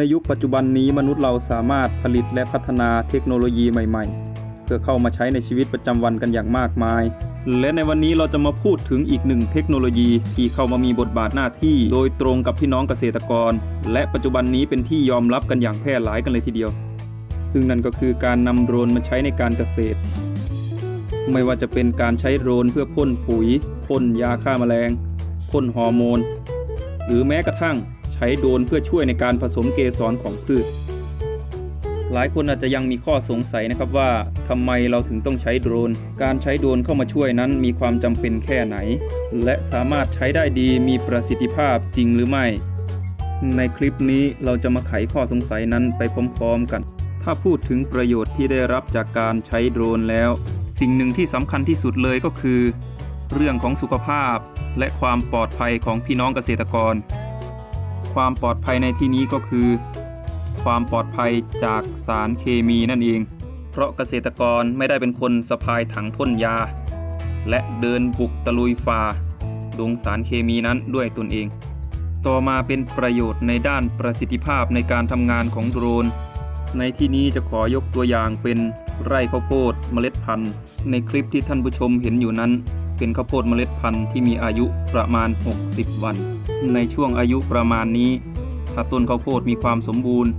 ในยุคปัจจุบันนี้มนุษย์เราสามารถผลิตและพัฒนาเทคโนโลยีใหม่ๆ เพื่อเข้ามาใช้ในชีวิตประจำวันกันอย่างมากมาย และในวันนี้เราจะมาพูดถึงอีกหนึ่งเทคโนโลยีที่เข้ามามีบทบาทหน้าที่ โดยตรงกับพี่น้องเกษตรกร และปัจจุบันนี้เป็นที่ยอมรับกันอย่างแพร่หลายกันเลยทีเดียว ซึ่งนั่นก็คือการนำโดรนมาใช้ในการเกษตร ไม่ว่าจะเป็นการใช้โดรนเพื่อพ่นปุ๋ยพ่นยาฆ่าแมลงพ่นฮอร์โมน หรือแม้กระทั่ง ช้โดรนเพื่อช่วยในการผสมเกสรของพืช หลายคนอาจจะยังมีข้อสงสัยนะครับว่าทำไมเราถึงต้องใช้โดรน การใช้โดรนเข้ามาช่วยนั้นมีความจำเป็นแค่ไหน และสามารถใช้ได้ดีมีประสิทธิภาพจริงหรือไม่ ในคลิปนี้เราจะมาไขข้อสงสัยนั้นไปพร้อมๆกัน ถ้าพูดถึงประโยชน์ที่ได้รับจากการใช้โดรนแล้ว สิ่งหนึ่งที่สำคัญที่สุดเลยก็คือ เรื่องของสุขภาพและความปลอดภัยของพี่น้องเกษตรกร ความปลอดภัยในที่นี้ก็คือ ความปลอดภัยจากสารเคมีนั่นเอง เพราะเกษตรกรไม่ได้เป็นคนสะพายถังพ่นยา และเดินบุกตะลุยฝ่าดงสารเคมีนั้นด้วยตนเอง ต่อมาเป็นประโยชน์ในด้านประสิทธิภาพในการทำงานของโดรน ในที่นี้จะขอยกตัวอย่างเป็นไร่ข้าวโพดเมล็ดพันธุ์ ในคลิปที่ท่านผู้ชมเห็นอยู่นั้น เป็นข้าวโพดเมล็ดพันธุ์ที่มีอายุประมาณ 60 วัน ในช่วงอายุประมาณนี้ถ้าต้นข้าวโพดมีความสมบูรณ์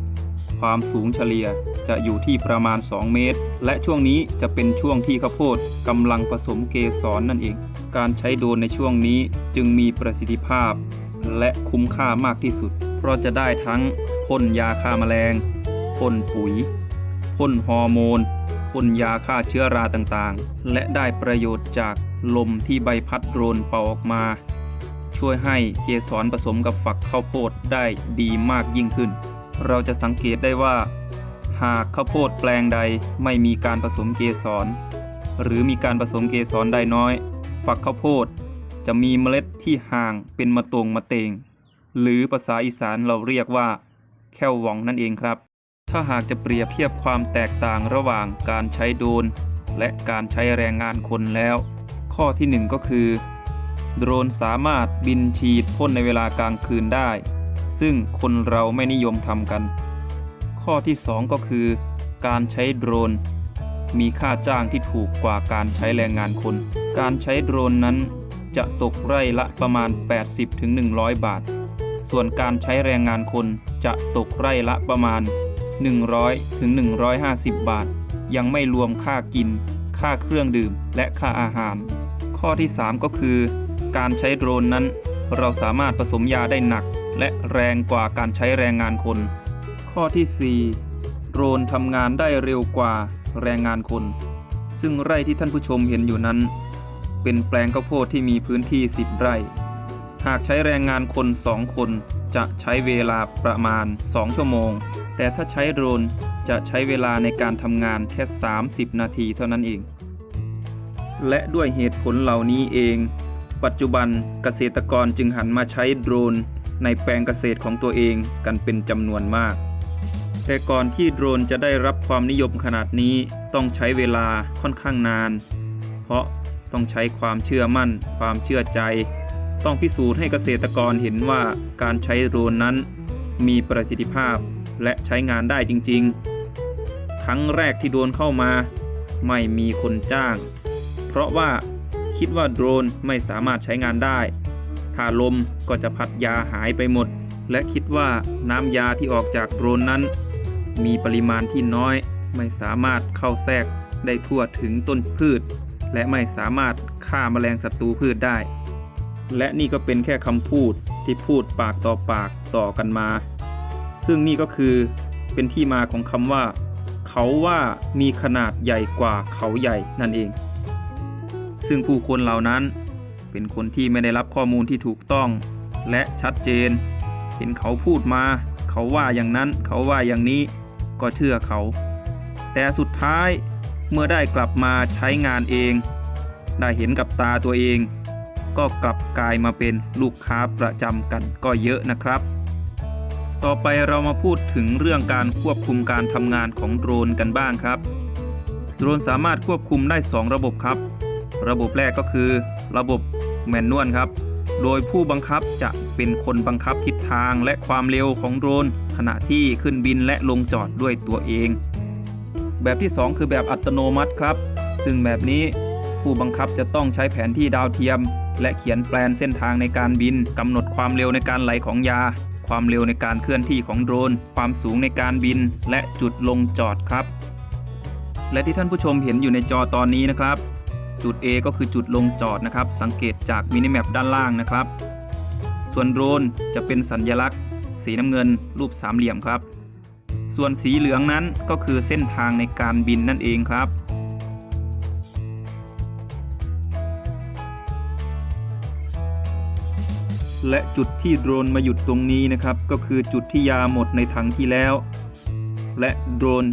ความสูงเฉลี่ยจะอยู่ที่ประมาณ 2 เมตร และช่วงนี้จะเป็นช่วงที่ข้าวโพดกำลังผสมเกสรนนั่นเอง การใช้โดรนในช่วงนี้จึงมีประสิทธิภาพ และคุ้มค่ามากที่สุด เพราะจะได้ทั้งพ่นยาฆ่าแมลงพ่นปุ๋ยพ่นฮอร์โมนพ่นยาฆ่าเชื้อราต่างๆ และได้ประโยชน์จาก ลมที่ใบพัดโดรนเป่าออกมา ช่วยให้เกสรผสมกับฝักข้าวโพดได้ดีมากยิ่งขึ้น เราจะสังเกตได้ว่า หากข้าวโพดแปลงใดไม่มีการผสมเกสร หรือมีการผสมเกสรได้น้อย ฝักข้าวโพดจะมีเมล็ดที่ห่างเป็นมะตงมะเตง หรือภาษาอีสานเราเรียกว่า แค่วหวองนั่นเองครับ ถ้าหากจะเปรียบเทียบความแตกต่างระหว่างการใช้โดรนและการใช้แรงงานคนแล้ว ข้อที่หนึ่งก็คือ โดรนสามารถบินฉีดพ่นในเวลากลางคืนได้ ซึ่งคนเราไม่นิยมทำกัน ข้อที่ 2 ก็คือ การใช้โดรน มีค่าจ้างที่ถูกกว่าการใช้แรงงานคน การใช้โดรนนั้นจะตกไร่ละประมาณ 80-100 บาท ส่วนการใช้แรงงานคนจะตกไร่ละประมาณ 100-150 บาท ยังไม่รวมค่ากิน ค่าเครื่องดื่ม และค่าอาหาร ข้อที่ 3 ก็คือ การใช้โดรนนั้น เราสามารถผสมยาได้หนัก และแรงกว่าการใช้แรงงานคน ข้อที่ 4 โดรนทำงานได้เร็วกว่าแรงงานคน ซึ่งไร่ที่ท่านผู้ชมเห็นอยู่นั้น เป็นแปลงข้าวโพดที่มีพื้นที่ 10 ไร่ หากใช้แรงงานคน 2 คนจะใช้เวลาประมาณ 2 ชั่วโมง แต่ถ้าใช้โดรนจะใช้เวลาในการทำงานแค่ 30 นาทีเท่านั้นเอง และด้วยเหตุผลเหล่านี้เอง ปัจจุบันเกษตรกรจึงหันมาใช้โดรน ในแปลงเกษตรของตัวเองกันเป็นจำนวนมาก แต่ก่อนที่โดรนจะได้รับความนิยมขนาดนี้ต้องใช้เวลาค่อนข้างนาน เพราะต้องใช้ความเชื่อมั่น ความเชื่อใจ ต้องพิสูจน์ให้เกษตรกรเห็นว่าการใช้โดรนนั้น มีประสิทธิภาพและใช้งานได้จริง ๆ ครั้งแรกที่โดรนเข้ามา ไม่มีคนจ้าง เพราะว่าคิดว่าโดรนไม่สามารถใช้งานได้ ถ้าลมก็จะพัดยาหายไปหมด และคิดว่าน้ำยาที่ออกจากโดรนนั้น มีปริมาณที่น้อย ไม่สามารถเข้าแทรกได้ทั่วถึงต้นพืช และไม่สามารถฆ่าแมลงศัตรูพืชได้ และนี่ก็เป็นแค่คำพูดที่พูดปากต่อปากต่อกันมา ซึ่งนี่ก็คือเป็นที่มาของคำว่า เขาว่ามีขนาดใหญ่กว่าเขาใหญ่นั่นเอง ซึ่งผู้คนเหล่านั้นเป็นคนที่ไม่ได้รับข้อมูลที่ถูกต้อง และชัดเจน เห็นเขาพูดมา เขาว่าอย่างนั้น เขาว่าอย่างนี้ก็เชื่อเขา แต่สุดท้ายเมื่อได้กลับมาใช้งานเอง ได้เห็นกับตาตัวเอง ก็กลับกลายมาเป็นลูกค้าประจำกันก็เยอะนะครับ ต่อไปเรามาพูดถึงเรื่องการควบคุมการทำงานของโดรนกันบ้างครับ โดรนสามารถควบคุมได้ 2 ระบบครับ ระบบแรกก็คือ ระบบแมนนวลครับ โดยผู้บังคับจะเป็นคนบังคับทิศทางและความเร็วของโดรน ขณะที่ขึ้นบินและลงจอดด้วยตัวเอง แบบที่ 2 คือแบบอัตโนมัติครับ ซึ่งแบบนี้ผู้บังคับจะต้องใช้แผนที่ดาวเทียม และเขียนแปลนเส้นทางในการบินกำหนดความเร็วในการไหลของยา ความเร็วในการเคลื่อนที่ของโดรน ความสูงในการบิน และจุดลงจอดครับ และที่ท่านผู้ชมเห็นอยู่ในจอตอนนี้นะครับ จุด A ก็คือจุดลงจอดนะครับ สังเกตจากมินิแมปด้านล่างนะครับ ส่วนโดรนจะเป็นสัญญลักษณ์ สีน้ำเงิน รูปสามเหลี่ยมครับ ส่วนสีเหลืองนั้นก็คือเส้นทางในการบินนั่นเองครับและจุดที่โดรนมาหยุดตรงนี้นะครับ ก็คือจุดที่ยาหมดในถังที่แล้ว และโดรน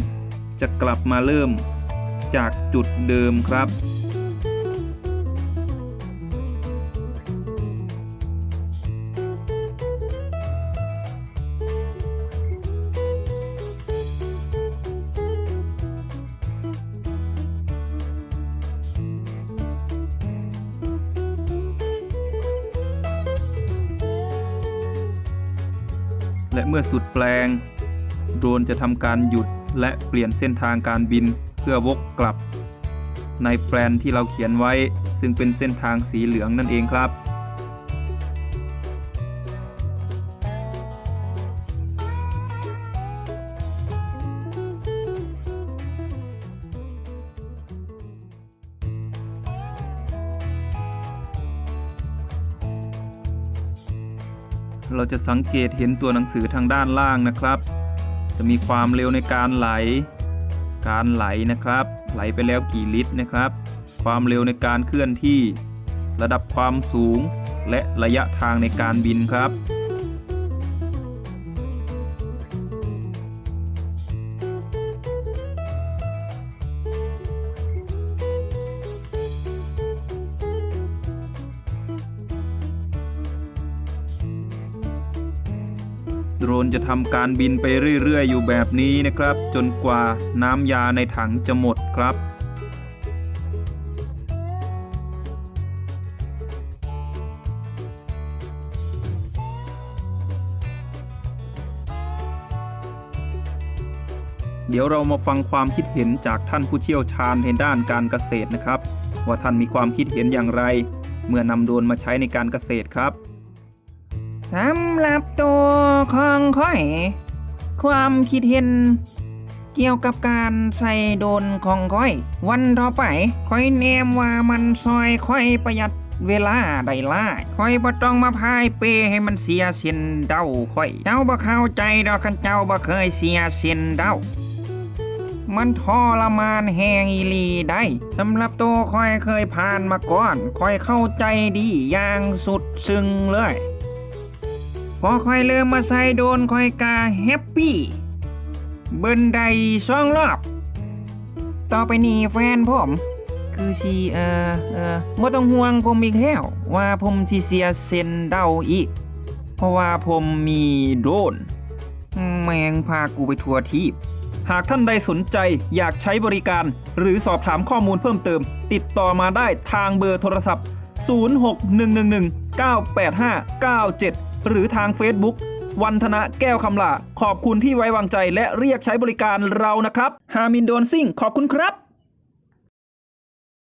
จะกลับมาเริ่มจากจุดเดิมครับ และเมื่อสุดแปลง โดรนจะทำการหยุดและเปลี่ยนเส้นทางการบินเพื่อวกกลับ ในแปลนที่เราเขียนไว้ ซึ่งเป็นเส้นทางสีเหลืองนั่นเองครับ เราจะสังเกตเห็นตัวหนังสือทางด้านล่างนะครับ จะมีความเร็วในการไหล การไหลนะครับ ไหลไปแล้วกี่ลิตรนะครับ ความเร็วในการเคลื่อนที่ ระดับความสูง และระยะทางในการบินครับ โดรนจะทำการบินไปเรื่อยๆ อยู่แบบนี้นะครับ จนกว่าน้ำยาในถังจะหมดครับเดี๋ยวเรามาฟังความคิดเห็นจากท่านผู้เชี่ยวชาญในด้านการเกษตรนะครับ ว่าท่านมีความคิดเห็นอย่างไร เมื่อนำโดรนมาใช้ในการเกษตรครับ สำหรับตัวของค่อย ความคิดเห็น เกี่ยวกับการใส่โดนของค่อย วันต่อไปค่อยแนมว่ามันซอยค่อยประหยัดเวลาได้หลาค่อยบ่ต้องมาพายเปให้มันเสียเส้นเดาค่อย เจ้าบ่เข้าใจดอกคันเจ้าบ่เคยเสียเส้นเดามันทรมานแหงอีลีได้สำหรับตัวค่อยเคยผ่านมาก่อนค่อยเข้าใจดีอย่างสุดซึ้งเลย พอคอยเริ่มมาใส่โดนคอยกาแฮปปี้ เบินใดสองรอบ ต่อไปนี้แฟนผม คือชีเอ่อเอ่อบ่ต้องห่วงผมอีกแล้วว่าผมสิเสียเส้นเดาอีก เพราะว่าผมมีโดรนแมงพากูไปทัวร์ทีบหากท่านใดสนใจอยากใช้บริการ หรือสอบถามข้อมูลเพิ่มเติม ติดต่อมาได้ทางเบอร์โทรศัพท์ 0611198597 หรือทาง Facebook วันธนะแก้วคำลาขอบคุณที่ไว้วางใจและเรียกใช้บริการเรานะครับ ฮามินโดนซิ่ง ขอบคุณครับ